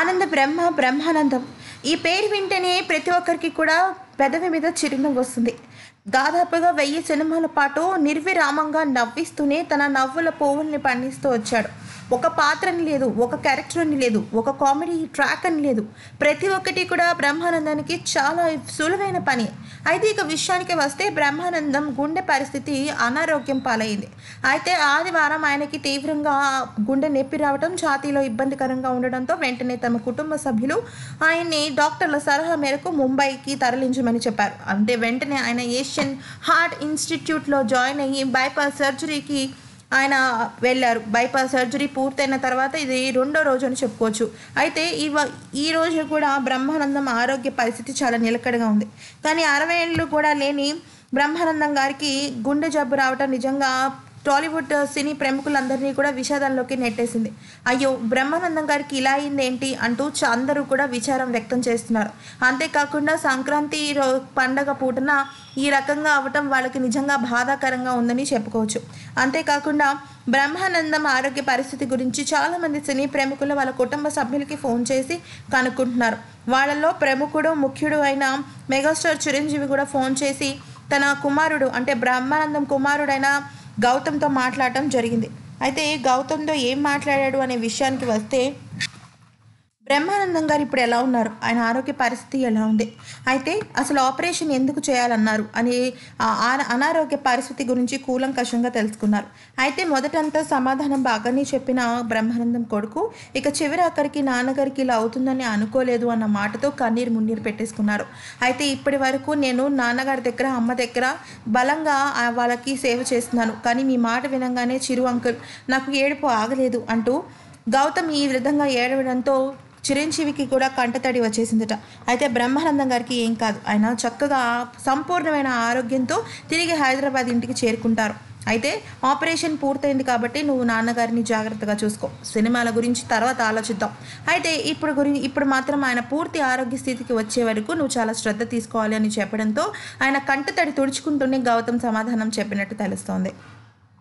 ఆనంద బ్రహ్మ బ్రహ్మానందం. ఈ పేరు వింటేనే ప్రతి ఒక్కరికి కూడా పెదవి మీద చిరునవ్వు వస్తుంది. దాదాపుగా వెయ్యి సినిమాల పాటు నిర్విరామంగా నవ్విస్తూనే తన నవ్వుల పువ్వుల్ని పండిస్తూ వచ్చాడు. ఒక పాత్రని లేదు ఒక క్యారెక్టర్ అని లేదు ఒక కామెడీ ట్రాక్ అని లేదు. ప్రతి ఒక్కటి కూడా బ్రహ్మానందానికి చాలా సులువైన పని. అయితే ఇక విషయానికి వస్తే బ్రహ్మానందం గుండె పరిస్థితి అనారోగ్యం పాలైంది. అయితే ఆదివారం ఆయనకి తీవ్రంగా గుండె నొప్పి రావడం ఛాతీలో ఇబ్బందికరంగా ఉండడంతో వెంటనే తమ కుటుంబ సభ్యులు ఆయన్ని డాక్టర్ల సలహా మేరకు ముంబైకి తరలించమని చెప్పారు. అంటే వెంటనే ఆయన ఏషియన్ హార్ట్ ఇన్స్టిట్యూట్లో జాయిన్ అయ్యి బైపాస్ సర్జరీకి ఆయన వెళ్ళారు. బైపాస్ సర్జరీ పూర్తయిన తర్వాత ఇది రెండో రోజు అని చెప్పుకోవచ్చు. అయితే ఈ వ- ఈ రోజు కూడా బ్రహ్మానందం ఆరోగ్య పరిస్థితి చాలా నిలకడగా ఉంది. కానీ అరవై ఏళ్ళు కూడా లేని బ్రహ్మానందం గారికి గుండె జబ్బు రావటం నిజంగా టాలీవుడ్ సినీ ప్రముఖులందరినీ కూడా విషాదంలోకి నెట్టేసింది. అయ్యో బ్రహ్మానందం గారికి ఇలా అయింది ఏంటి అంటూ చ- అందరూ కూడా విచారం వ్యక్తం చేస్తున్నారు. అంతేకాకుండా సంక్రాంతి పండగ పూటన ఈ రకంగా అవటం వాళ్ళకి నిజంగా బాధాకరంగా ఉందని చెప్పుకోవచ్చు. అంతేకాకుండా బ్రహ్మానందం ఆరోగ్య పరిస్థితి గురించి చాలామంది సినీ ప్రముఖులు వాళ్ళ కుటుంబ సభ్యులకి ఫోన్ చేసి కనుక్కుంటున్నారు. వాళ్ళలో ప్రముఖుడు ముఖ్యుడు అయిన మెగాస్టార్ చిరంజీవి కూడా ఫోన్ చేసి తన కుమారుడు అంటే బ్రహ్మానందం కుమారుడైన గౌతమ్తో మాట్లాడటం జరిగింది. అయితే గౌతమ్తో ఏం మాట్లాడాడు అనే విషయానికి వస్తే బ్రహ్మానందం గారు ఇప్పుడు ఎలా ఉన్నారు? ఆయన ఆరోగ్య పరిస్థితి ఎలా ఉంది? అయితే అసలు ఆపరేషన్ ఎందుకు చేయాలన్నారు? అని అనారోగ్య పరిస్థితి గురించి కూలంకషంగా తెలుసుకున్నారు. అయితే మొదటంతా సమాధానం బాగానే చెప్పిన బ్రహ్మానందం కొడుకు ఇక చివరి అక్కడికి నాన్నగారికి ఇలా అవుతుందని అనుకోలేదు అన్న మాటతో కన్నీరు మున్నీరు పెట్టేసుకున్నారు. అయితే ఇప్పటి వరకు నేను నాన్నగారి దగ్గర అమ్మ దగ్గర బలంగా వాళ్ళకి సేవ చేస్తున్నాను. కానీ మీ మాట వినంగానే చిరు అంకుల్ నాకు ఏడుపు ఆగలేదు అంటూ గౌతమ్ ఈ విధంగా ఏడవడంతో చిరంజీవికి కూడా కంటతడి వచ్చేసిందట. అయితే బ్రహ్మానందం గారికి ఏం కాదు. ఆయన చక్కగా సంపూర్ణమైన ఆరోగ్యంతో తిరిగి హైదరాబాద్ ఇంటికి చేరుకుంటారు. అయితే ఆపరేషన్ పూర్తయింది కాబట్టి నువ్వు నాన్నగారిని జాగ్రత్తగా చూసుకో. సినిమాల గురించి తర్వాత ఆలోచిద్దాం. అయితే ఇప్పుడు గురి ఇప్పుడు మాత్రం ఆయన పూర్తి ఆరోగ్య స్థితికి వచ్చే వరకు నువ్వు చాలా శ్రద్ధ తీసుకోవాలి అని చెప్పడంతో ఆయన కంట తడి తుడుచుకుంటూనే గౌతమ్ సమాధానం చెప్పినట్టు తెలుస్తోంది.